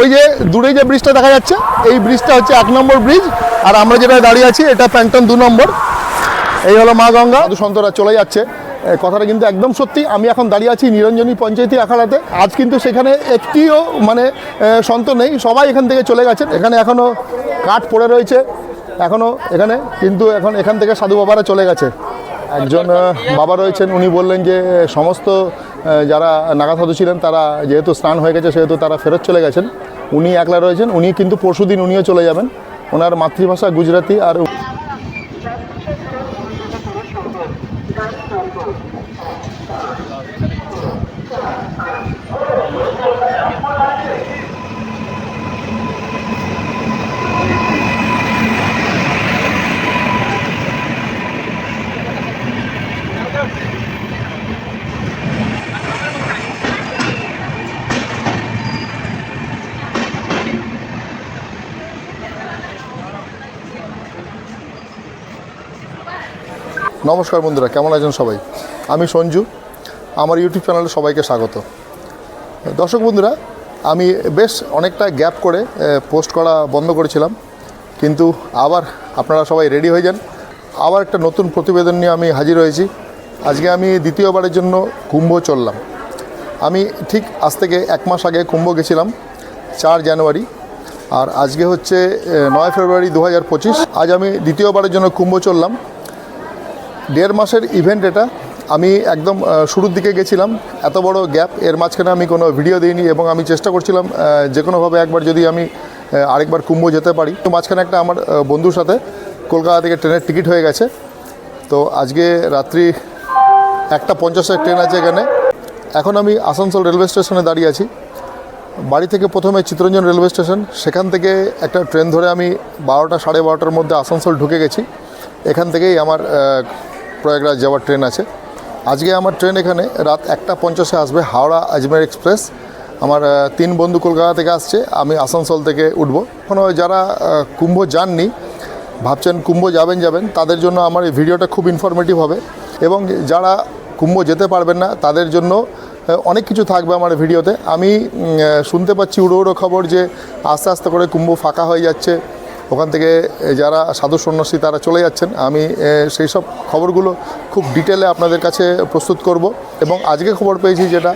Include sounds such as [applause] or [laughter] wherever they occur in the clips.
ওই যে দূরে যে ব্রিজটা দেখা যাচ্ছে, এই ব্রিজটা হচ্ছে এক নম্বর ব্রিজ আর আমরা যেটা দাঁড়িয়ে আছি এটা প্যান্টন দু নম্বর। এই হলো মা গঙ্গা। সন্তরা চলে যাচ্ছে। কথাটা কিন্তু একদম সত্যি। আমি এখন দাঁড়িয়ে আছি নিরঞ্জনী পঞ্চায়েতি আখাড়াতে আজ কিন্তু সেখানে একটিও মানে সন্ত নেই। সবাই এখান থেকে চলে গেছেন। এখানে এখনও কাঠ পড়ে রয়েছে। এখনও এখানে কিন্তু এখন এখান থেকে সাধু বাবারা চলে গেছে। একজন বাবা রয়েছেন। উনি বললেন যে সমস্ত যারা নাগা সাধু ছিলেন, তারা যেহেতু স্নান হয়ে গেছে, সেহেতু তারা ফেরত চলে গেছেন। উনি একলা রয়েছেন, উনি কিন্তু পরশু দিন উনিও চলে যাবেন। ওনার মাতৃভাষা গুজরাটি আর নমস্কার বন্ধুরা, কেমন আছেন সবাই? আমি সঞ্জু, আমার ইউটিউব চ্যানেলে সবাইকে স্বাগত। দর্শক বন্ধুরা, আমি বেশ অনেকটা গ্যাপ করে পোস্ট করা বন্ধ করেছিলাম, কিন্তু আবার আপনারা সবাই রেডি হয়ে যান। আবার একটা নতুন প্রতিবেদন নিয়ে আমি হাজির হয়েছি। আজকে আমি দ্বিতীয়বারের জন্য কুম্ভ চললাম। আমি ঠিক আজ থেকে এক মাস আগে কুম্ভ গেছিলাম, চার জানুয়ারি, আর আজকে হচ্ছে নয় ফেব্রুয়ারি দু হাজার পঁচিশ। আজ আমি দ্বিতীয়বারের জন্য কুম্ভ চললাম। দেড় মাসের ইভেন্ট এটা। আমি একদম শুরুর দিকে গেছিলাম, এত বড় গ্যাপ এর মাঝখানে আমি কোনো ভিডিও দিইনি এবং আমি চেষ্টা করছিলাম যে কোনোভাবে একবার যদি আমি আরেকবার কুম্ভ যেতে পারি। তো মাঝখানে একটা আমার বন্ধুর সাথে কলকাতা থেকে ট্রেনের টিকিট হয়ে গেছে। তো আজকে রাত্রি একটা পঞ্চাশের ট্রেন আছে এখানে। এখন আমি আসানসোল রেলওয়ে স্টেশনে দাঁড়িয়ে আছি। বাড়ি থেকে প্রথমে চিত্তরঞ্জন রেলওয়ে স্টেশন, সেখান থেকে একটা ট্রেন ধরে আমি বারোটা সাড়ে বারোটার মধ্যে আসানসোল ঢুকে গেছি। এখান থেকেই আমার প্রয়াগরাজ যাওয়ার ট্রেন আছে। আজকে আমার ট্রেন এখানে রাত একটা পঞ্চাশে আসবে হাওড়া আজমের এক্সপ্রেস। আমার তিন বন্ধু কলকাতা থেকে আসছে, আমি আসানসোল থেকে উঠব। এখনও যারা কুম্ভ যাননি, ভাবছেন কুম্ভ যাবেন যাবেন, তাদের জন্য আমার এই ভিডিওটা খুব ইনফরমেটিভ হবে। এবং যারা কুম্ভ যেতে পারবেন না, তাদের জন্য অনেক কিছু থাকবে আমার ভিডিওতে। আমি শুনতে পাচ্ছি উড়ো উড়ো খবর যে আস্তে আস্তে করে কুম্ভ ফাঁকা হয়ে যাচ্ছে। ওখান থেকে যারা সাধু সন্ন্যাসী তারা চলে যাচ্ছেন। আমি সেই সব খবরগুলো খুব ডিটেলে আপনাদের কাছে প্রস্তুত করব। এবং আজকে খবর পেয়েছি যেটা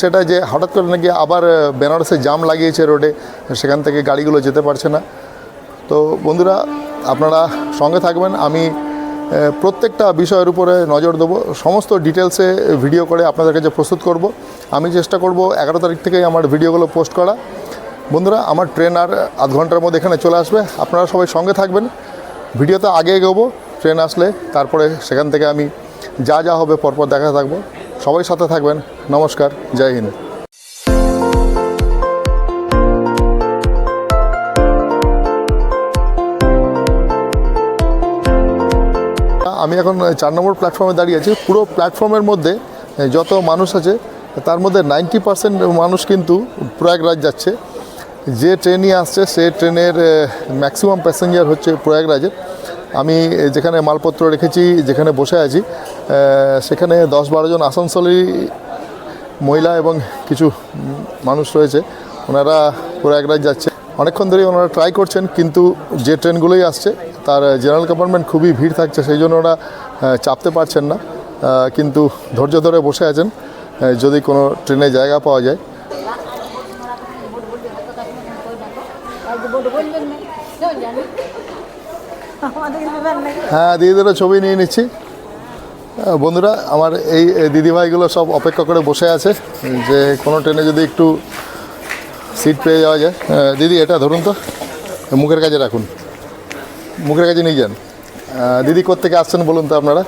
সেটা যে হঠাৎ করে নাকি আবার বেনারসে জাম লাগিয়েছে রোডে, সেখান থেকে গাড়িগুলো যেতে পারছে না। তো বন্ধুরা, আপনারা সঙ্গে থাকবেন। আমি প্রত্যেকটা বিষয়ের উপরে নজর দেবো। সমস্ত ডিটেলসে ভিডিও করে আপনাদের কাছে প্রস্তুত করব। আমি চেষ্টা করব এগারো তারিখ থেকেই আমার ভিডিওগুলো পোস্ট করা। বন্ধুরা, আমার ট্রেন আর আধ ঘণ্টার মধ্যে এখানে চলে আসবে। আপনারা সবাই সঙ্গে থাকবেন। ভিডিওতে আগে এগোবো, ট্রেন আসলে, তারপরে সেখান থেকে আমি যা যা হবে পরপর দেখা থাকব। সবাই সাথে থাকবেন। নমস্কার, জয় হিন্দ। আমি এখন চার নম্বর প্ল্যাটফর্মে দাঁড়িয়ে আছি। পুরো প্ল্যাটফর্মের মধ্যে, যত মানুষ আছে, তার মধ্যে নাইনটি পার্সেন্ট মানুষ কিন্তু প্রয়াগরাজ যাচ্ছে। যে ট্রেনই আসছে, সে ট্রেনের ম্যাক্সিমাম প্যাসেঞ্জার হচ্ছে প্রয়াগরাজের আমি যেখানে মালপত্র রেখেছি, যেখানে বসে আছি সেখানে দশ বারো জন আসানসোলেরই মহিলা এবং কিছু মানুষ রয়েছে। ওনারা প্রয়াগরাজ যাচ্ছে। অনেকক্ষণ ধরেই ওনারা ট্রাই করছেন, কিন্তু যে ট্রেনগুলোই আসছে, তার জেনারেল কম্পার্টমেন্ট খুবই ভিড় থাকছে, সেই জন্য ওরা চাপতে পারছেন না। কিন্তু ধৈর্য ধরে বসে আছেন। যদি কোনো ট্রেনে জায়গা পাওয়া যায় আমাদের ব্যাপার নাই হ্যাঁ দিদিদেরও ছবি নিয়ে নিচ্ছি। বন্ধুরা আমার এই দিদিভাইগুলো সব অপেক্ষা করে বসে আছে যে কোনো ট্রেনে যদি একটু সিট পেয়ে যাওয়া যায়। দিদি এটা ধরুন তো মুখের কাছে রাখুন। মুখের কাছে নিয়ে যান। দিদি কোত্থেকে আসছেন বলুন তো আপনারা?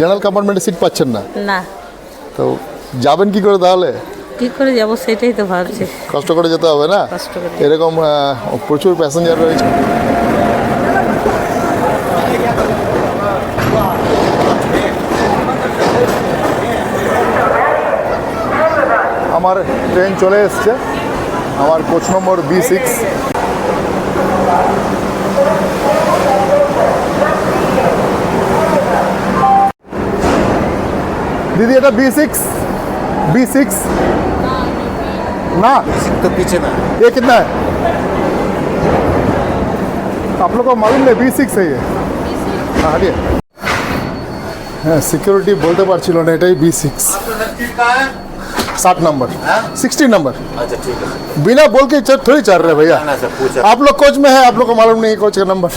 জেনারেল কম্পার্টমেন্টে সিট পাচ্ছেন না? না। তো যাবেন কি করে তাহলে? কি করে যাব সেটাই তো ভাবছি। কষ্ট করে যেতে হবে না? এরকম প্রচুর প্যাসেঞ্জার রয়েছে। আমার ট্রেন চলে এসছে আমার কোচ নম্বর বি সিক্স দিদি এটা বি সিক্স বি সিক্স ना तो पीछे में ये कितना है आप लोग को मालूम नहीं बी সিক্স है ये हाँ हटिए হ্যাঁ সিকিউরিটি বলতে পারছিল না এটাই বি সিক্স साठ नंबर सिक्सटी नंबर अच्छा ठीक है बिना बोल के चल थोड़ी चल रहे भैया ना सर पूछा आप लोग कोच में है आप लोग को मालूम नहीं है कोच का नंबर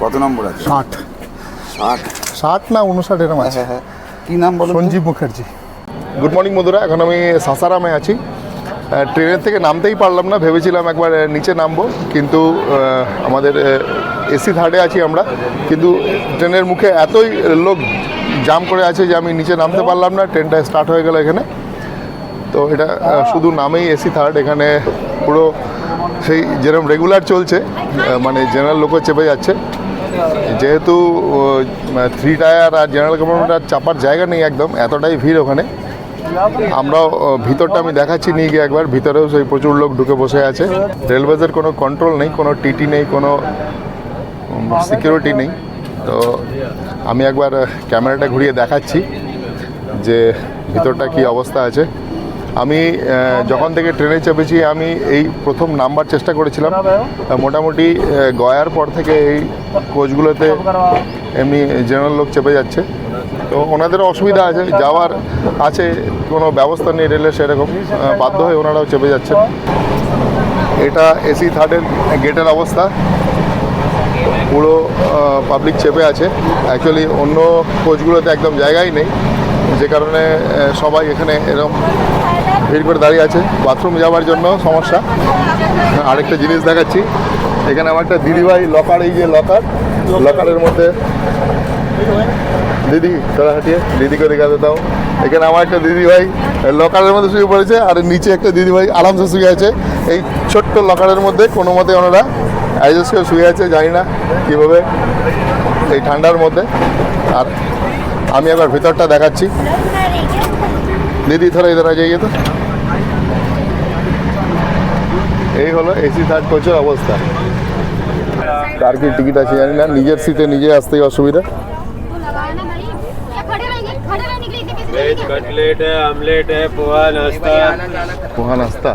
কত নম্বর আছে ষাট ষাট ষাট না উনষাট এরকম আছে হ্যাঁ হ্যাঁ কি নাম বলুন তো? সঞ্জীব মুখার্জি গুড মর্নিং বন্ধুরা এখন আমি সাসারামে আছি আহ, ট্রেনের থেকে নামতেই পারলাম না ভেবেছিলাম একবার আহ, নিচে নামবো কিন্তু আহ, আমাদের এসি থার্ডে আছি আমরা কিন্তু ট্রেনের মুখে এতই লোক জাম করে আছে যে আমি নিচে নামতে পারলাম না ট্রেনটা স্টার্ট হয়ে গেল এখানে। তো এটা শুধু নামেই এসি থার্ড এখানে পুরো সেই যেরকম রেগুলার চলছে মানে জেনারেল লোকও চেপে যাচ্ছে। যেহেতু থ্রি টায়ার আর জেনারেল কম্পার্টমেন্ট আর চাপার জায়গা নেই একদম এতটাই ভিড় ওখানে। আমরাও ভিতরটা আমি দেখাচ্ছি নিয়ে গিয়ে একবার। ভিতরেও সেই প্রচুর লোক ঢুকে বসে আছে। রেলওয়েজের কোনো কন্ট্রোল নেই কোনো টিটি নেই কোনো সিকিউরিটি নেই। তো আমি একবার ক্যামেরাটা ঘুরিয়ে দেখাচ্ছি যে ভিতরটা কি অবস্থা আছে। আমি যখন থেকে ট্রেনে চেপেছি, আমি এই প্রথম নাম্বার চেষ্টা করেছিলাম। মোটামুটি গয়ার পর থেকে এই কোচগুলোতে এমনি জেনারেল লোক চেপে যাচ্ছে। তো ওনাদেরও অসুবিধা আছে, যাওয়ার আছে, কোনো ব্যবস্থা নেই রেলের সেরকম। বাধ্য হয়ে ওনারাও চেপে যাচ্ছে এটা এসি থার্ডের গেটের অবস্থা। পুরো পাবলিক চেপে আছে। অ্যাকচুয়ালি অন্য কোচগুলোতে একদম জায়গাই নেই। যে কারণে সবাই এখানে এরকম ভিড় করে দাঁড়িয়ে আছে। বাথরুম যাওয়ার জন্য সমস্যা। আরেকটা জিনিস দেখাচ্ছি। এখানে আমার একটা দিদিভাই লকার এই যে লকার লকারের মধ্যে দিদি তোরা হাঁটিয়ে, দিদিকে দেখাতে দাও। এখানে আমার একটা দিদিভাই লকারের মধ্যে শুয়ে পড়েছে, আর নিচে একটা দিদিভাই আরামসে শুয়ে আছে। এই ছোট্ট লকারের মধ্যে কোনো মতে ওনারা অ্যাডজাস্ট কেউ শুয়ে আছে জানি না কীভাবে এই ঠান্ডার মধ্যে। আর আমি একবার ভেতরটা দেখাচ্ছি। দিদি ধরো এদের যাইয়ে তো। এই হলো এসি থার্ড কোচের অবস্থা। কার কি টিকিট আছে জানি না নিজের সিটে নিজে আসতেই অসুবিধা। পোহা নাস্তা। পোহা নাস্তা।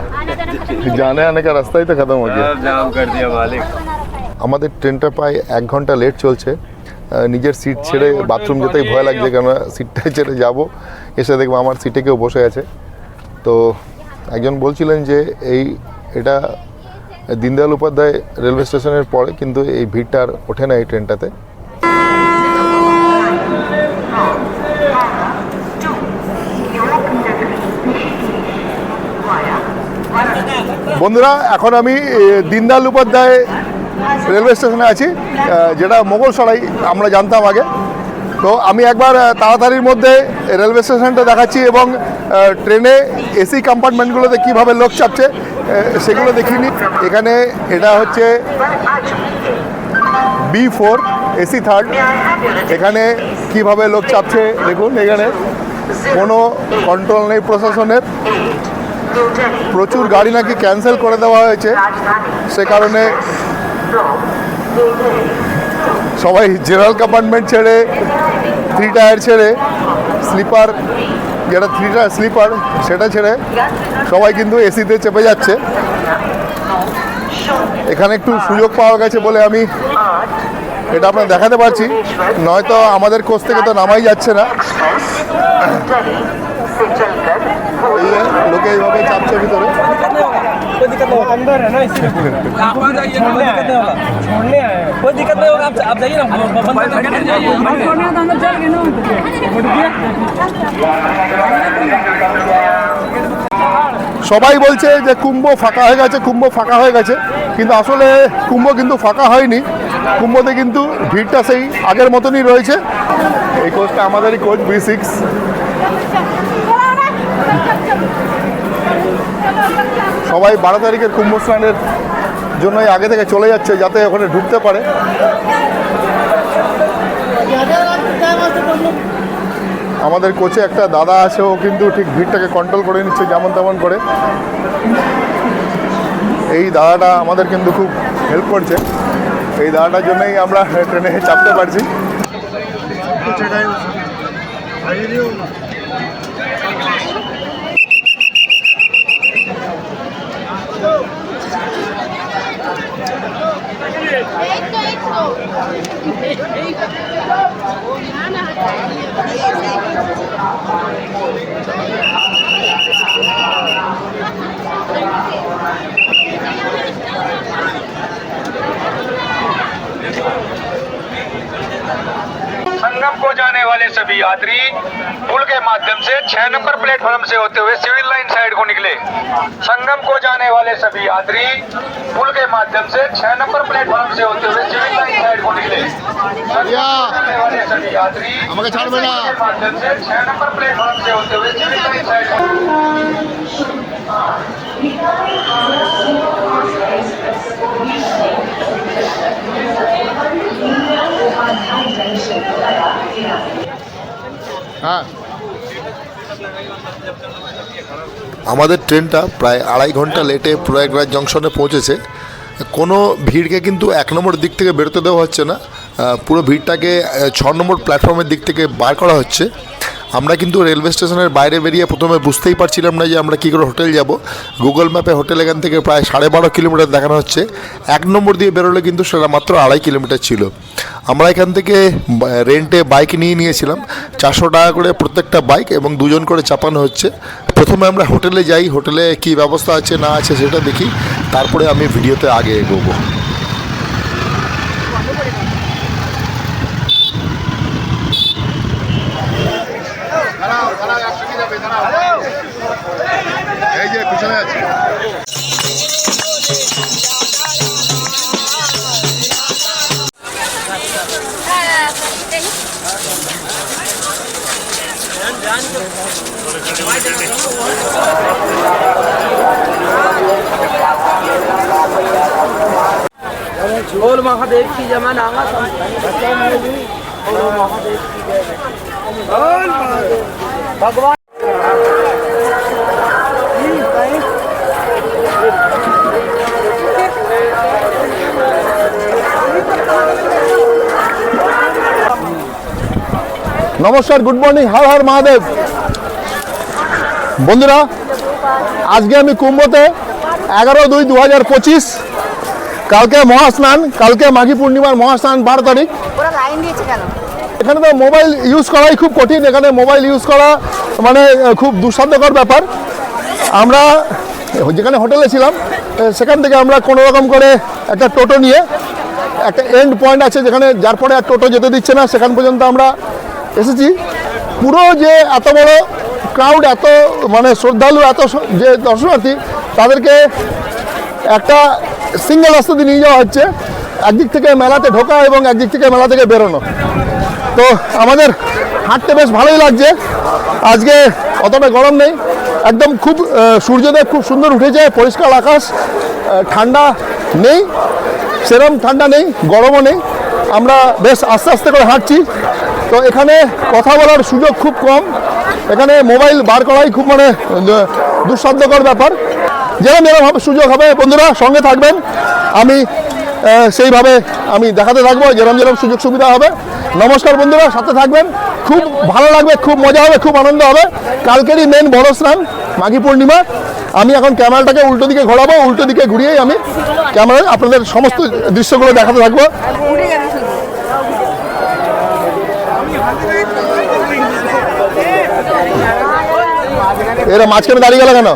जाना खत्म जाने आने का रास्ता ही तो खत्म हो गया सब जाम कर दिया मालिक बना रखा है আমাদের ট্রেনটা প্রায় এক ঘন্টা লেট চলছে আহ, নিজের সিট ছেড়ে বাথরুম যেতেই ভয় লাগছে কেন সিটটাই ছেড়ে যাব এসে দেখবো আমার সিটে কেউ বসে আছে তো একজন বলছিলেন যে এই এটা দীনদয়াল উপাধ্যায় রেলওয়ে স্টেশনের পরে কিন্তু এই ভিড়টা আর ওঠে না এই ট্রেনটাতে বন্ধুরা, এখন আমি দীনদয়াল উপাধ্যায় রেলওয়ে স্টেশনে আছি যেটা মোগলসরাই আমরা জানতাম আগে। তো আমি একবার তাড়াতাড়ির মধ্যে রেলওয়ে স্টেশনটা দেখাচ্ছি এবং ট্রেনে এসি কম্পার্টমেন্টগুলোতে কীভাবে লোক চাপছে সেগুলো দেখিনি। এখানে এটা হচ্ছে বি ফোর, এসি থার্ড। এখানে কীভাবে লোক চাপছে, দেখুন এখানে। কোনো কন্ট্রোল নেই প্রশাসনের। প্রচুর গাড়ি নাকি ক্যান্সেল করে দেওয়া হয়েছে। সে কারণে সবাই জেনারেল কম্পার্টমেন্ট ছেড়ে থ্রি টায়ার ছেড়ে, স্লিপার, যেটা থ্রি টায়ার স্লিপার, সেটা ছেড়ে সবাই কিন্তু এসিতে চেপে যাচ্ছে। এখানে একটু সুযোগ পাওয়া গেছে বলে আমি এটা আপনার দেখাতে পারছি। নয়তো আমাদের কোচ থেকে তো নামাই যাচ্ছে না। এই যে লোকে এইভাবে চাপছে ভিতরে अंदर है ना इसलिए छोड़ने आए छोड़ने आए कोई दिक्कत नहीं होगा आप आप जाइए ना बंद करके जाइए छोड़ने तो अंदर चल गए ना সবাই বলছে যে কুম্ভ ফাঁকা হয়ে গেছে কুম্ভ ফাঁকা হয়ে গেছে কিন্তু আসলে কুম্ভ কিন্তু ফাঁকা হয়নি কুম্ভতে কিন্তু ভিড়টা সেই আগের মতনই রয়েছে এই কোচটা আমাদেরই কোচ বি সিক্স সবাই বারো তারিখের কুম্ভ স্নানের জন্যই আগে থেকে চলে যাচ্ছে যাতে ওখানে ঢুকতে পারে। আমাদের কোচে একটা দাদা আছে, ও কিন্তু ঠিক ভিড়টাকে কন্ট্রোল করে নিচ্ছে যেমন তেমন করে। এই দাদাটা আমাদের কিন্তু খুব হেল্প করছে। এই দাদাটার জন্যই আমরা ট্রেনে চাপতে পারছি এই তো এই তো [laughs] না না यात्री पुल के माध्यम से छह नंबर प्लेटफॉर्म से होते हुए सिविल लाइन साइड को निकले। संगम को जाने वाले सभी यात्री पुल के माध्यम से छह नंबर प्लेटफॉर्म से होते हुए सिविल लाइन साइड को निकले। जाने वाले सभी यात्री पुल के माध्यम से छह नंबर प्लेटफॉर्म से होते हुए सिविल लाइन साइड को আমাদের ট্রেনটা প্রায় আড়াই ঘণ্টা লেটে প্রয়াগরাজ জংশনে পৌঁছেছে। কোনো ভিড়কে কিন্তু এক নম্বর দিক থেকে বেরোতে দেওয়া হচ্ছে না। পুরো ভিড়টাকে ছ নম্বর প্ল্যাটফর্মের দিক থেকে বার করা হচ্ছে। আমরা কিন্তু রেলওয়ে স্টেশনের বাইরে বেরিয়ে প্রথমে বুঝতেই পারছিলাম না যে আমরা কী করে হোটেল যাব। গুগল ম্যাপে হোটেল এখান থেকে প্রায় সাড়ে বারো কিলোমিটার দেখানো হচ্ছে। এক নম্বর দিয়ে বেরোলে কিন্তু সেটা মাত্র আড়াই কিলোমিটার ছিল। আমরা এখান থেকে রেন্টে বাইক নিয়ে নিয়েছিলাম। চারশো টাকা করে প্রত্যেকটা বাইক এবং দুজন করে চাপানো হচ্ছে। প্রথমে আমরা হোটেলে যাই। হোটেলে কী ব্যবস্থা আছে, না আছে সেটা দেখি। তারপরে আমি ভিডিওতে আগে এগোবো। बोल महादेव की जमाना आगा बोल महादेव की जय बोल महादेव भगवान নমস্কার গুড মর্নিং হর হর মহাদেব বন্ধুরা আজকে আমি কুম্ভতে এগারো দুই দু হাজার পঁচিশ কালকে মহাস্নান কালকে মাঘী পূর্ণিমার মহাস্নান বারো তারিখ। এখানে তো মোবাইল ইউজ করাই খুব কঠিন এখানে মোবাইল ইউজ করা মানে খুব দুঃসাধ্যকর ব্যাপার। আমরা যেখানে হোটেলে ছিলাম সেখান থেকে আমরা কোনো রকম করে একটা টোটো নিয়ে একটা এন্ড পয়েন্ট আছে যেখানে যার পরে আর টোটো যেতে দিচ্ছে না সেখান পর্যন্ত আমরা এসেছি। পুরো যে এত বড় ক্রাউড এত মানে শ্রদ্ধালু এত যে দর্শনার্থী তাদেরকে একটা সিঙ্গেল রাস্তা দিয়ে নিয়ে যাওয়া হচ্ছে। একদিক থেকে মেলাতে ঢোকা এবং একদিক থেকে মেলা থেকে বেরোনো। তো আমাদের হাঁটতে বেশ ভালোই লাগছে। আজকে অতটা গরম নেই। একদম খুব আহ, সূর্যদেব খুব সুন্দর উঠেছে পরিষ্কার আকাশ ঠান্ডা নেই সেরম ঠান্ডা নেই গরমও নেই। আমরা বেশ আস্তে আস্তে করে হাঁটছি। তো এখানে কথা বলার সুযোগ খুব কম। এখানে মোবাইল বার করাই খুব মানে দুঃসাধ্যকর ব্যাপার। যেরকম যেরকম হবে সুযোগ হবে, বন্ধুরা, সঙ্গে থাকবেন। আমি সেইভাবে আমি দেখাতে থাকব যেরকম যেরকম সুযোগ সুবিধা হবে। নমস্কার বন্ধুরা, সাথে থাকবেন। খুব ভালো লাগবে, খুব মজা হবে, খুব আনন্দ হবে। কালকেরই মেন বড় স্নান, মাঘী পূর্ণিমা। আমি এখন ক্যামেরাটাকে উল্টো দিকে ঘোরাবো, উল্টো দিকে ঘুরিয়েই আমি ক্যামেরায় আপনাদের সমস্ত দৃশ্যগুলো দেখাতে থাকব। এরা মাঝখানে দাঁড়িয়ে গেল কেন?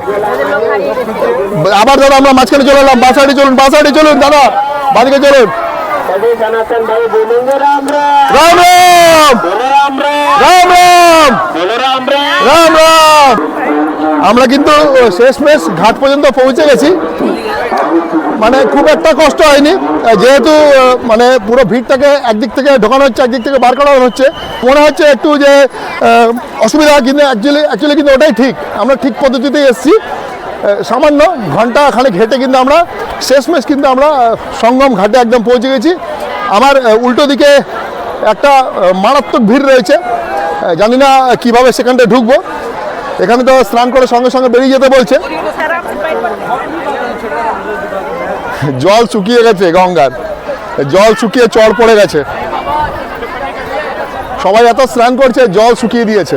আবার দাদা, আমরা মাঝখানে চলে এলাম বাসাটি চলুন বাসাটি চলুন, দাদা, বাদিকে চলুন। রাম রাম! রাম রাম! রাম রাম! আমরা কিন্তু শেষমেশ ঘাট পর্যন্ত পৌঁছে গেছি। মানে খুব একটা কষ্ট হয়নি। যেহেতু মানে পুরো ভিড়টাকে একদিক থেকে ঢোকানো হচ্ছে, একদিক থেকে বার করানো হচ্ছে। মনে হচ্ছে একটু যে অসুবিধা কিন্তু অ্যাকচুয়ালি অ্যাকচুয়ালি কিন্তু ওটাই ঠিক। আমরা ঠিক পদ্ধতিতেই এসেছি। সামান্য ঘণ্টা খানেক হেঁটে কিন্তু আমরা, শেষমেশ কিন্তু আমরা সঙ্গম ঘাটে একদম পৌঁছে গেছি। আমার উল্টো দিকে একটা মারাত্মক ভিড় রয়েছে। জানি না কীভাবে সেখানটায় ঢুকবো। এখানে তো স্নান করে সঙ্গে সঙ্গে বেরিয়ে যেতে বলছে। [laughs] জল শুকিয়ে গেছে গঙ্গার। জল শুকিয়ে চড় পড়ে গেছে। সবাই এত স্নান করছে জল শুকিয়ে দিয়েছে।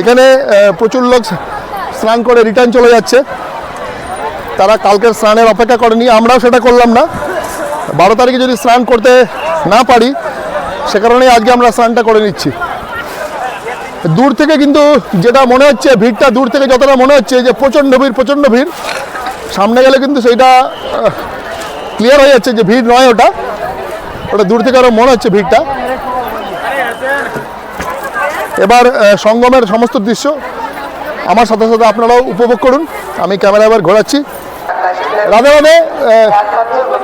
এখানে প্রচুর লোক স্নান করে রিটার্ন চলে যাচ্ছে। তারা কালকের স্নানের অপেক্ষা করেনি আমরাও সেটা করলাম না। বারো তারিখে যদি স্নান করতে না পারি সে কারণেই আজকে আমরা স্নানটা করে নিচ্ছি। দূর থেকে কিন্তু যেটা মনে হচ্ছে ভিড়টা দূর থেকে যতটা মনে হচ্ছে যে প্রচণ্ড ভিড় প্রচণ্ড ভিড়। সামনে গেলে কিন্তু সেইটা ক্লিয়ার হয়ে যাচ্ছে যে ভিড় নয় ওটা। ওটা দূর থেকে আরও মনে হচ্ছে ভিড়টা। এবার সঙ্গমের সমস্ত দৃশ্য আমার সাথে সাথে আপনারাও উপভোগ করুন। আমি ক্যামেরা এবার ঘোরাচ্ছি। রাধে রাধে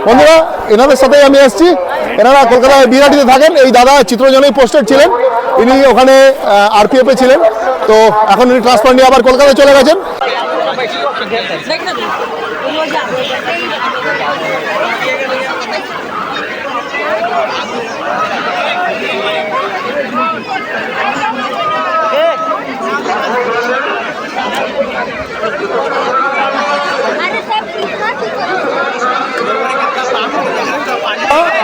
বন্ধুরা, এনাদের সাথেই আমি আসছি। এনারা কলকাতায় বিরাটিতে থাকেন। এই দাদা চিত্রজনেই পোস্টেড ছিলেন। ইনি ওখানে আরপিএফে ছিলেন। তো এখন উনি ট্রান্সফার নিয়ে আবার কলকাতায় চলে গেছেন।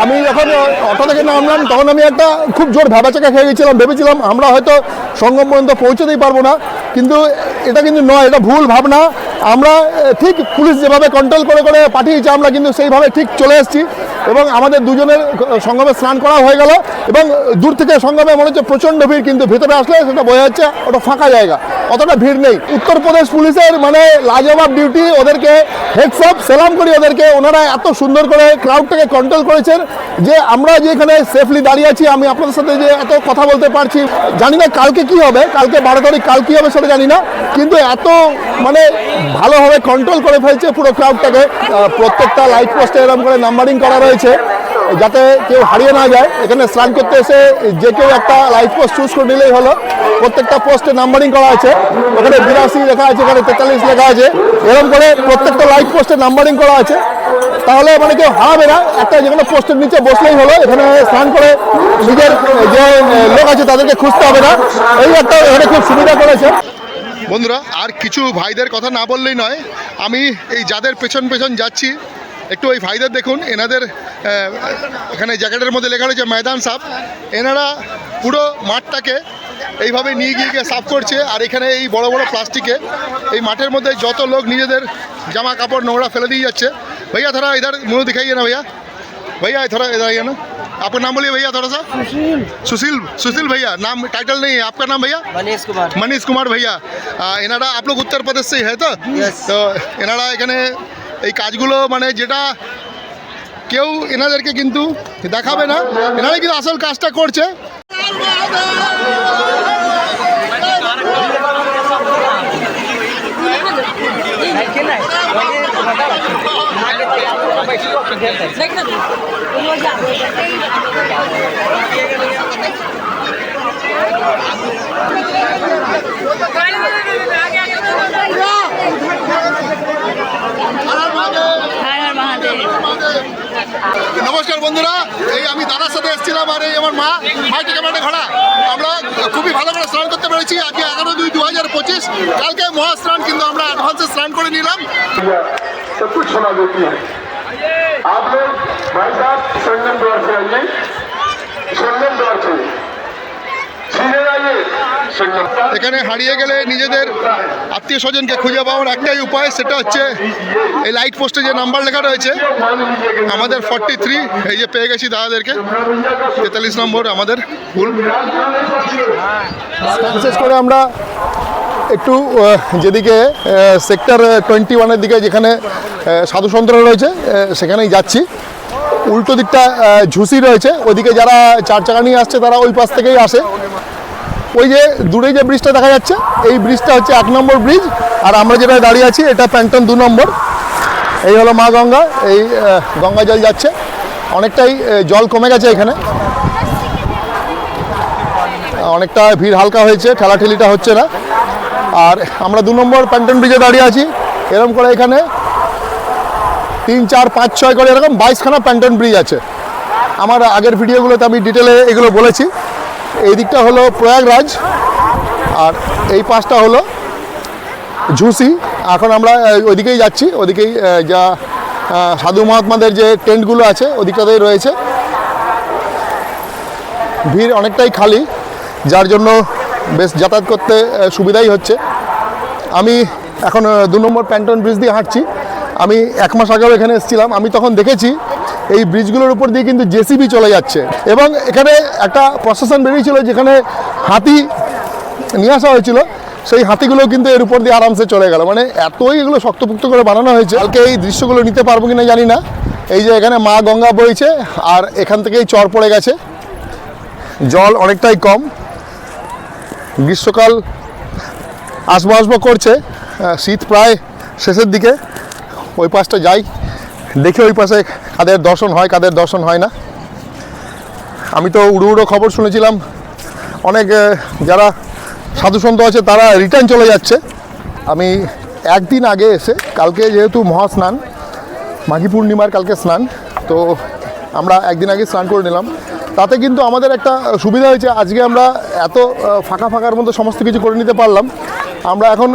আমি যখন অটো থেকে নামলাম, তখন আমি একটা খুব জোর ভেবাচাকা খেয়ে গেছিলাম, ভেবেছিলাম আমরা হয়তো সঙ্গম পর্যন্ত পৌঁছতেই পারব না। কিন্তু এটা কিন্তু নয়, এটা ভুল ভাবনা। আমরা ঠিক পুলিশ যেভাবে কন্ট্রোল করে করে পাঠিয়েছে আমরা কিন্তু সেইভাবে ঠিক চলে এসেছি। এবং আমাদের দুজনের সঙ্গমে স্নান করা হয়ে গেল। এবং দূর থেকে সঙ্গমে মনে হচ্ছে প্রচণ্ড ভিড়, কিন্তু ভেতরে আসলে সেটা বোঝা যাচ্ছে ওটা ফাঁকা জায়গা। অতটা ভিড় নেই। উত্তরপ্রদেশ পুলিশের মানে লাজবাব ডিউটি ওদেরকে হেডস আপ সেলাম করি ওদেরকে। ওনারা এত সুন্দর করে ক্রাউডটাকে কন্ট্রোল করেছেন যে আমরা যে এখানে সেফলি দাঁড়িয়ে আছি, আমি আপনাদের সাথে যে এত কথা বলতে পারছি, জানি না কালকে কি হবে, কালকে বারো তারিখ কাল কি হবে সেটা জানি না, কিন্তু এত মানে ভালোভাবে কন্ট্রোল করে ফেলছে পুরো ক্রাউডটাকে প্রত্যেকটা লাইট পোস্টে এরকম করে নাম্বারিং করা রয়েছে, যাতে কেউ হারিয়ে না যায়। এখানে স্নান করতে এসে যে কেউ একটা লাইট পোস্ট চুজ করে নিলেই হলো। প্রত্যেকটা পোস্টে নাম্বারিং করা আছে। ওখানে বিরাশি লেখা আছে, এখানে তেতাল্লিশ লেখা আছে। এরকম করে প্রত্যেকটা লাইট পোস্টে নাম্বারিং করা আছে। তাহলে মানে কেউ হারাবে না। একটা যেখানে পোস্টের নিচে বসলেই হলো। এখানে স্নান করে নিজের, যে লোক আছে তাদেরকে খুঁজতে হবে না। এই একটা এখানে খুব সুবিধা করেছে। বন্ধুরা, আর কিছু ভাইদের কথা না বললেই নয়। আমি এই যাদের পেছন পেছন যাচ্ছি, একটু ওই ভাইদের দেখুন। এনাদের এখানে জ্যাকেটের মধ্যে লেখা রয়েছে, ময়দান সাপ। এনারা পুরো মাঠটাকে এইভাবে নিয়ে গিয়ে গিয়ে সাফ করছে আর এখানে এই বড় বড় প্লাস্টিকে এই মাঠের মধ্যে যত লোক নিজেদের জামা কাপড় নোংরা ফেলে দিয়ে যাচ্ছে भैया थोड़ा इधर मुंह दिखाइए ना भैया भैया थोड़ा इधर आइए ना आपका नाम बोलिए भैया थोड़ा सा सुशील सुशील सुशील भैया नाम टाइटल नहीं है आपका नाम भैया मनीष कुमार मनीष कुमार भैया আহ, এনারা आप लोग उत्तर प्रदेश से ही है तो তো এনারা এখানে এই কাজগুলো মানে যেটা কেউ এনাদেরকে কিন্তু দেখাবে না। এনারা কিন্তু আসল কাজটা করছে। নমস্কার বন্ধুরা এই আমি দাদার সাথে এসেছিলাম আর এই আমার মা মাইটি ক্যামেরাটা ঘোড়া আমরা খুবই ভালো করে স্নান করতে পেরেছি আজকে এগারো দুই দু হাজার পঁচিশ কালকে মহাস্নান কিন্তু আমরা অ্যাডভান্সে স্নান করে নিলাম सब कुछ सुना देती है आप लोग भाई साहब संगम द्वार से आइए संगम द्वार से सीधे आइए संगम এখানে হারিয়ে গেলে নিজেদের আত্মীয় স্বজনকে খুঁজে পাওয়ার একটাই উপায়, সেটা হচ্ছে এই লাইট পোস্টে যে নাম্বার লেখা রয়েছে, আমাদের ফর্টি থ্রি এই যে পেয়ে গেছি দাদাদেরকে, তেতাল্লিশ নম্বর আমাদের ভুল। বিশেষ করে আমরা একটু যেদিকে সেক্টর টোয়েন্টি ওয়ানের দিকে যেখানে সাধু সন্তরা রয়েছে সেখানেই যাচ্ছি। উল্টো দিকটা ঝুসি রয়েছে, ওদিকে যারা চার চাকা নিয়ে আসছে, তারা ওই পাশ থেকেই আসে। ওই যে দূরে যে ব্রিজটা দেখা যাচ্ছে, এই ব্রিজটা হচ্ছে এক নম্বর ব্রিজ আর আমরা যেটা দাঁড়িয়ে আছি এটা প্যান্টন দু নম্বর। এই হলো মা গঙ্গা, এই গঙ্গা জল যাচ্ছে। অনেকটাই জল কমে গেছে এখানে। অনেকটা ভিড় হালকা হয়েছে, ঠেলাঠেলিটা হচ্ছে না। আর আমরা দু নম্বর প্যান্টন ব্রিজে দাঁড়িয়ে আছি। এরকম করে এখানে তিন, চার, পাঁচ, ছয় করে এরকম বাইশখানা প্যান্টন ব্রিজ আছে। আমার আগের ভিডিওগুলোতে আমি ডিটেলে এগুলো বলেছি। এই দিকটা হলো প্রয়াগরাজ, আর এই পাশটা হলো ঝুসি। এখন আমরা ওইদিকেই যাচ্ছি, ওদিকেই যা সাধু মহাত্মাদের যে টেন্টগুলো আছে, ওদিকটাতেই রয়েছে। ভিড় অনেকটাই খালি, যার জন্য বেশ যাতায়াত করতে সুবিধাই হচ্ছে। আমি এখন দু নম্বর প্যান্টন ব্রিজ দিয়ে হাঁটছি। আমি এক মাস আগেও এখানে এসেছিলাম। আমি তখন দেখেছি এই ব্রিজগুলোর উপর দিয়ে কিন্তু জেসিবি চলে যাচ্ছে। এবং এখানে একটা প্রশাসন বেরিয়েছিল যেখানে হাতি নিয়ে আসা হয়েছিল। সেই হাতিগুলো কিন্তু এর উপর দিয়ে আরামসে চলে গেল। মানে এতই এগুলো শক্তপুক্ত করে বানানো হয়েছে। কালকে এই দৃশ্যগুলো নিতে পারব কিনা জানি না। এই যে এখানে মা গঙ্গা বইছে আর এখান থেকেই চর পড়ে গেছে। জল অনেকটাই কম। গ্রীষ্মকাল আসব আসব করছে। শীত প্রায় শেষের দিকে। ওই পাশটা যাই। দেখি ওই পাশে কাদের দর্শন হয়, কাদের দর্শন হয় না। আমি তো উড়ো উড়ো খবর শুনেছিলাম, অনেক যারা সাধুসন্ত আছে তারা রিটার্ন চলে যাচ্ছে। আমি একদিন আগে এসে কালকে যেহেতু মহাস্নান মাঘী পূর্ণিমার কালকে স্নান, তো আমরা একদিন আগে স্নান করে নিলাম। তাতে কিন্তু আমাদের একটা সুবিধা হয়েছে, আজকে আমরা এত ফাঁকা ফাঁকার মধ্যে সমস্ত কিছু করে নিতে পারলাম। আমরা এখন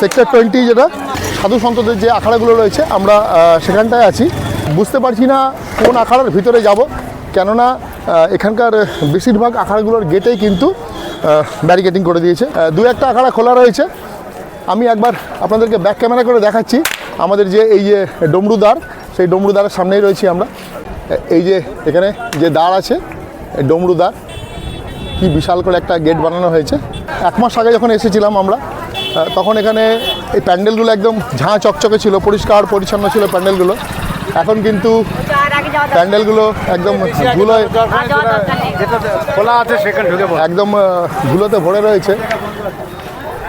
সেক্টর টোয়েন্টি যেটা সাধু সন্তদের যে আখড়াগুলো রয়েছে, আমরা সেখানটায় আছি। বুঝতে পারছি না কোন আখড়ার ভিতরে যাব, কেননা এখানকার বেশিরভাগ আখড়াগুলোর গেটেই কিন্তু ব্যারিকেডিং করে দিয়েছে। দু একটা আখড়া খোলা রয়েছে। আমি একবার আপনাদেরকে ব্যাক ক্যামেরা করে দেখাচ্ছি। আমাদের যে এই যে ডমরুদ্বার সেই ডমরুদ্বারের সামনেই রয়েছি আমরা। এই যে এখানে যে দ্বার আছে ডমরুদ্বার কি বিশাল করে একটা গেট বানানো হয়েছে। এক মাস আগে যখন এসেছিলাম আমরা তখন এখানে এই প্যান্ডেলগুলো একদম ঝাঁ চকচকে ছিল পরিষ্কার পরিচ্ছন্ন ছিল প্যান্ডেলগুলো। এখন কিন্তু প্যান্ডেলগুলো একদম ধুলোয় খোলা আছে সেখানে ঢুকে একদম ধুলোতে ভরে রয়েছে।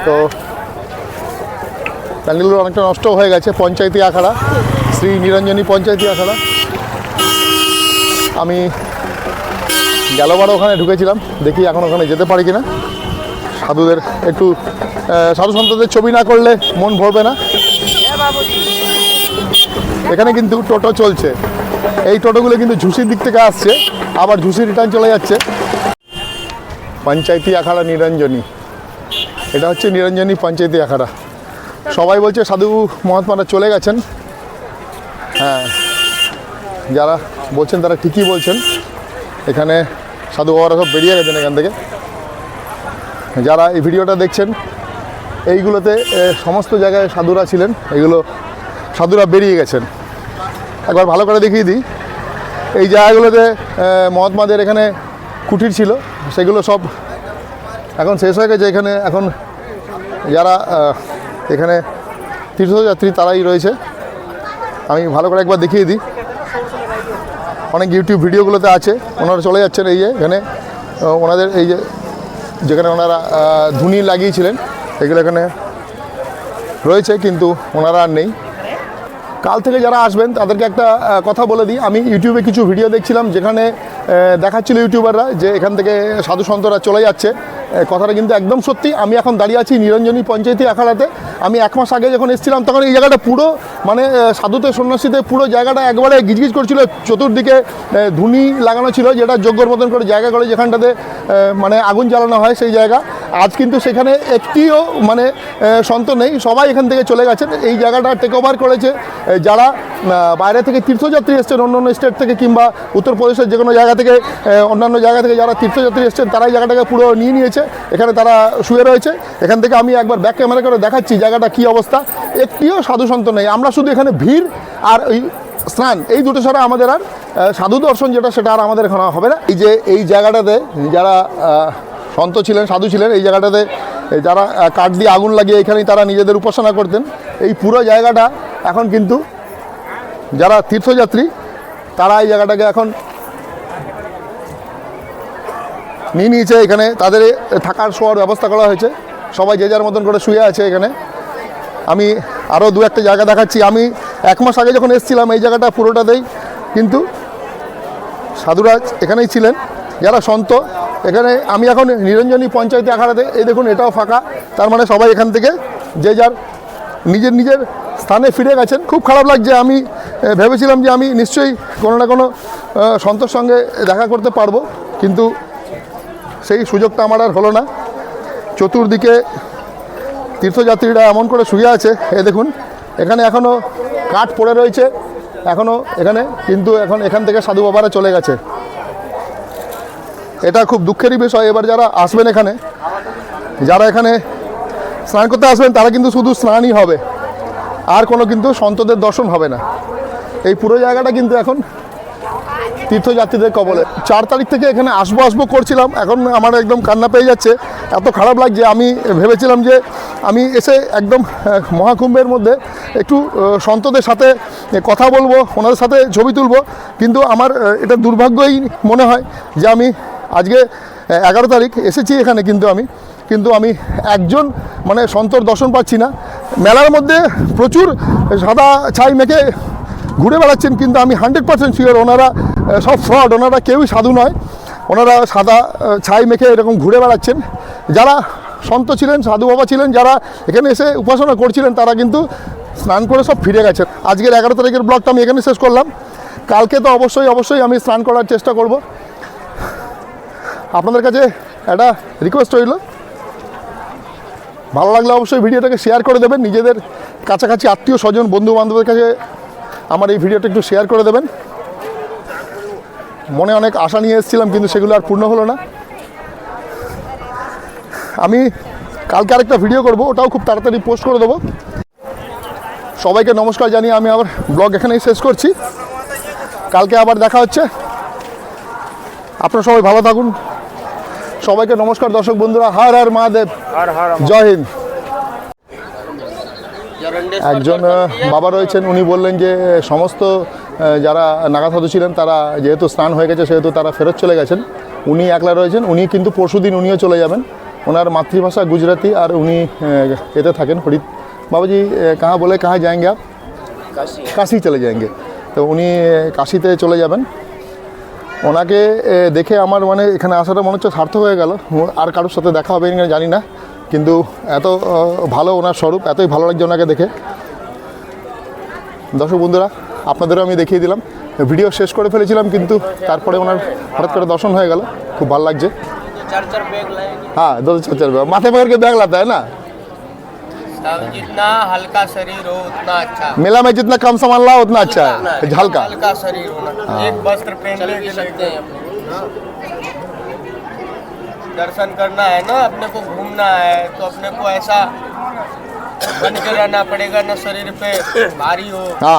তো প্যান্ডেলগুলো অনেকটা নষ্ট হয়ে গেছে পঞ্চায়েতি আখড়া শ্রী নিরঞ্জনী পঞ্চায়েতি আখড়া। আমি গেলবার ওখানে ঢুকেছিলাম দেখি এখন ওখানে যেতে পারি কিনা। সাধুদের একটু সাধু সন্তদের ছবি না করলে মন ভরবে না। এখানে কিন্তু টোটো চলছে। এই টোটোগুলো কিন্তু ঝুসির দিক থেকে আসছে, আবার ঝুসি রিটার্ন চলে যাচ্ছে। পঞ্চায়েতি আখাড়া নিরঞ্জনী। এটা হচ্ছে নিরঞ্জনী পঞ্চায়েতি আখাড়া। সবাই বলছে সাধু মহাত্মারা চলে গেছেন। হ্যাঁ যারা বলছেন তারা ঠিকই বলছেন। এখানে সাধু বাবারা সব বেরিয়ে গেছেন এখান থেকে। যারা এই ভিডিওটা দেখছেন, এইগুলোতে সমস্ত জায়গায় সাধুরা ছিলেন, এগুলো সাধুরা বেরিয়ে গেছেন। একবার ভালো করে দেখিয়ে দিই। এই জায়গাগুলোতে মহাত্মাদের এখানে কুটির ছিল, সেগুলো সব এখন শেষ হয়ে গেছে। এখানে এখন যারা এখানে তীর্থযাত্রী তারাই রয়েছে। আমি ভালো করে একবার দেখিয়ে দিই। অনেক ইউটিউব ভিডিওগুলোতে আছে। ওনারা চলে যাচ্ছেন এই যে এখানে। ওনাদের এই যে যেখানে ওনারা ধুনি লাগিয়েছিলেন, এগুলো এখানে রয়েছে, কিন্তু ওনারা আর নেই। কাল থেকে যারা আসবেন, তাদেরকে একটা কথা বলে দিই। আমি ইউটিউবে কিছু ভিডিও দেখছিলাম, যেখানে দেখাচ্ছিল ইউটিউবাররা যে এখান থেকে সাধু সন্তরা চলে যাচ্ছে। কথাটা কিন্তু একদম সত্যি। আমি এখন দাঁড়িয়ে আছি নিরঞ্জনী পঞ্চায়েতি আখাড়াতে আমি এক মাস আগে যখন এসেছিলাম, তখন এই জায়গাটা পুরো মানে সাধুতে সন্ন্যাসীতে পুরো জায়গাটা একবারে গিজগিজ করছিল। চতুর্দিকে ধুনি লাগানো ছিল, যেটা যোগ্যর মতন করে জায়গা করে যেখানটাতে মানে আগুন জ্বালানো হয় সেই জায়গা। আজ কিন্তু সেখানে একটিও মানে সন্ত নেই। সবাই এখান থেকে চলে গেছেন। এই জায়গাটা টেক ওভার করেছে। যারা বাইরে থেকে তীর্থযাত্রী এসছেন অন্য অন্য স্টেট থেকে কিংবা উত্তরপ্রদেশের যে কোনো জায়গা থেকে অন্যান্য জায়গা থেকে যারা তীর্থযাত্রী এসছেন, তারাই জায়গাটাকে পুরো নিয়ে নিয়েছে। এখানে তারা শুয়ে রয়েছে। এখান থেকে আমি একবার ব্যাক ক্যামেরা করে দেখাচ্ছি। জায়গাটা কী অবস্থা? একটিও সাধু সন্ত নেই। আমরা শুধু এখানে ভিড় আর ওই স্নান। এই দুটো ছাড়া আমাদের আর সাধু দর্শন যেটা, সেটা আর আমাদের এখানে হবে না। এই যে এই জায়গাটাতে যারা সন্ত ছিলেন, সাধু ছিলেন, এই জায়গাটাতে যারা কাঠ দিয়ে আগুন লাগিয়ে এখানেই তারা নিজেদের উপাসনা করতেন। এই পুরো জায়গাটা এখন কিন্তু যারা তীর্থযাত্রী, তারা এই জায়গাটাকে এখন নিয়ে নিয়েছে। এখানে তাদের থাকার শোয়ার ব্যবস্থা করা হয়েছে। সবাই যে যার মতন করে শুয়ে আছে এখানে। আমি আরও দু একটা জায়গা দেখাচ্ছি। আমি এক মাস আগে যখন এসেছিলাম, এই জায়গাটা পুরোটা পুরোটাতেই কিন্তু সাধুরাজ এখানেই ছিলেন। যারা সন্ত, এখানে আমি এখন নিরঞ্জনী পঞ্চায়েতে আখাড়াতে, এই দেখুন এটাও ফাঁকা। তার মানে সবাই এখান থেকে যে যার নিজের নিজের স্থানে ফিরে গেছেন। খুব খারাপ লাগছে। আমি ভেবেছিলাম যে আমি নিশ্চয়ই কোনো না কোনো সন্তর সঙ্গে দেখা করতে পারব। কিন্তু সেই সুযোগটা আমার আর হলো না। চতুর্দিকে তীর্থযাত্রীরা এমন করে শুয়ে আছে। এ দেখুন, এখানে এখনও কাঠ পড়ে রয়েছে। এখনও এখানে কিন্তু এখন এখান থেকে সাধু বাবারা চলে গেছে। এটা খুব দুঃখেরই বিষয়। এবার যারা আসবেন এখানে, যারা এখানে স্নান করতে আসবেন, তারা কিন্তু শুধু স্নানই হবে। আর কোনো কিন্তু সন্তদের দর্শন হবে না। এই পুরো জায়গাটা কিন্তু এখন তীর্থযাত্রীদের কবলে। চার তারিখ থেকে এখানে আসব আসব করছিলাম। এখন আমার একদম কান্না পেয়ে যাচ্ছে। এত খারাপ লাগছে। আমি ভেবেছিলাম যে আমি এসে একদম মহাকুম্ভের মধ্যে একটু সন্তদের সাথে কথা বলব, ওনাদের সাথে ছবি তুলবো। কিন্তু আমার এটা দুর্ভাগ্যই মনে হয় যে আমি আজকে এগারো তারিখ এসেছি এখানে কিন্তু আমি। কিন্তু আমি একজন মানে সন্তর দর্শন পাচ্ছি না। মেলার মধ্যে প্রচুর সাদা ছাই মেখে ঘুরে বেড়াচ্ছেন, কিন্তু আমি হান্ড্রেড পার্সেন্ট শিওর ওনারা সব ফ্রড, ওনারা কেউই সাধু নয়। ওনারা সাদা ছাই মেখে এরকম ঘুরে বেড়াচ্ছেন। যারা সন্ত ছিলেন, সাধু বাবা ছিলেন, যারা এখানে এসে উপাসনা করছিলেন, তারা কিন্তু স্নান করে সব ফিরে গেছেন। আজকের এগারো তারিখের ব্লগটা আমি এখানে শেষ করলাম। কালকে তো অবশ্যই অবশ্যই আমি স্নান করার চেষ্টা করব। আপনাদের কাছে একটা রিকোয়েস্ট রইল। ভালো লাগলে অবশ্যই ভিডিওটাকে শেয়ার করে দেবেন। নিজেদের কাছাকাছি আত্মীয় স্বজন বন্ধু বান্ধবের কাছে আমার এই ভিডিওটা একটু শেয়ার করে দেবেন। মনে অনেক আশা নিয়ে এসেছিলাম, কিন্তু সেগুলো আর পূর্ণ হলো না। আমি কালকে আরেকটা ভিডিও করব ওটাও খুব তাড়াতাড়ি পোস্ট করে দেবো। সবাইকে নমস্কার জানিয়ে আমি আবার ব্লগ এখানেই শেষ করছি। কালকে আবার দেখা হচ্ছে। আপনারা সবাই ভালো থাকুন। সবাইকে নমস্কার দর্শক বন্ধুরা হার হার মহাদেব। জয় হিন্দ। একজন বাবা রয়েছেন উনি বললেন যে সমস্ত যারা নাগা সাধু ছিলেন তারা যেহেতু স্নান হয়ে গেছে সেহেতু তারা ফেরত চলে গেছেন। উনি একলা রয়েছেন উনি কিন্তু পরশুদিন উনিও চলে যাবেন। ওনার মাতৃভাষা গুজরাতি আর উনি এতে থাকেন হরিত। বাবাজি কাহা বলে কাহা যায়গে আপ? কাশি। চলে যায়গে তো উনি কাশিতে চলে যাবেন। ওনাকে দেখে আমার মানে এখানে আসাটা মনে হচ্ছে সার্থক হয়ে গেল। আর কারোর সাথে দেখা হবে না জানি না। কিন্তু এত ভালো ওনার স্বরূপ এতই ভালো লাগছে ওনাকে দেখে। দর্শক বন্ধুরা আপনাদেরও আমি দেখিয়ে দিলাম। ভিডিও শেষ করে ফেলেছিলাম কিন্তু তারপরে ওনার হঠাৎ করে দর্শন হয়ে গেল। খুব ভালো লাগছে। चार चार बैग लाएँगे हाँ दो चार चार माथे पकड़ के बैग लाता है ना? जितना हल्का शरीर हो उतना अच्छा। मेला में जितना कम सामान लाओ उतना अच्छा है। हल्का। हल्का शरीर होना। हाँ। एक वस्त्र पहन ले सकते हैं हाँ। दर्शन करना है ना अपने को घूमना है तो अपने को ऐसा बन के रहना पड़ेगा ना शरीर पे भारी हो। हाँ।